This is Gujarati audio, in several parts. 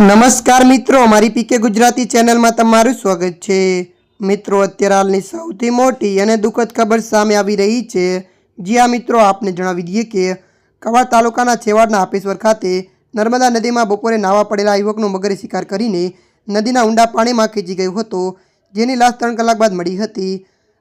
નમસ્કાર મિત્રો, અમારી પીકે ગુજરાતી ચેનલમાં તમારું સ્વાગત છે. મિત્રો, અત્યારે હાલની સૌથી મોટી અને દુઃખદ ખબર સામે આવી રહી છે. જી આ મિત્રો, આપને જણાવી દઈએ કે કવાડ તાલુકાના છેવાડના આપેશ્વર ખાતે નર્મદા નદીમાં બપોરે નાવા પડેલા યુવકનો મગરે શિકાર કરીને નદીના ઊંડા પાણીમાં ખેંચી ગયો હતો, જેની લાશ ત્રણ કલાક બાદ મળી હતી.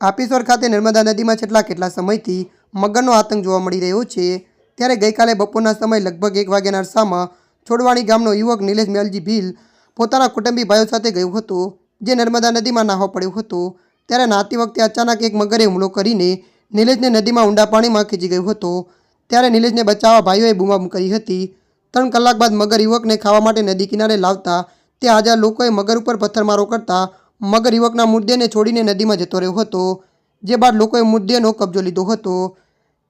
આપેશ્વર ખાતે નર્મદા નદીમાં છેલ્લા કેટલા સમયથી મગરનો આતંક જોવા મળી રહ્યો છે, ત્યારે ગઈકાલે બપોરના સમય લગભગ એક વાગ્યાના અરસામાં છોડવાણી ગામનો યુવક નિલેશ મેલજી ભીલ પોતાના કુટુંબી ભાઈઓ સાથે ગયું હતું, જે નર્મદા નદીમાં નાહવા પડ્યું હતું. ત્યારે નાહતી વખતે અચાનક એક મગરે હુમલો કરીને નિલેશને નદીમાં ઊંડા પાણીમાં ખેંચી ગયો હતો. ત્યારે નિલેશને બચાવવા ભાઈઓએ બૂમાબૂમ કરી હતી. ત્રણ કલાક બાદ મગર યુવકને ખાવા માટે નદી કિનારે લાવતા તે હાજર લોકોએ મગર ઉપર પથ્થરમારો કરતા મગર યુવકના મુદ્દેને છોડીને નદીમાં જતો રહ્યો હતો, જે બાદ લોકોએ મૃતદેહનો કબજો લીધો હતો.